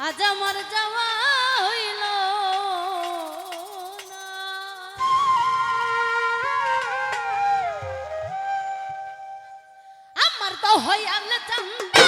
আজ আমার যাওয়া হইল আমার তো হইয়াল চন্দা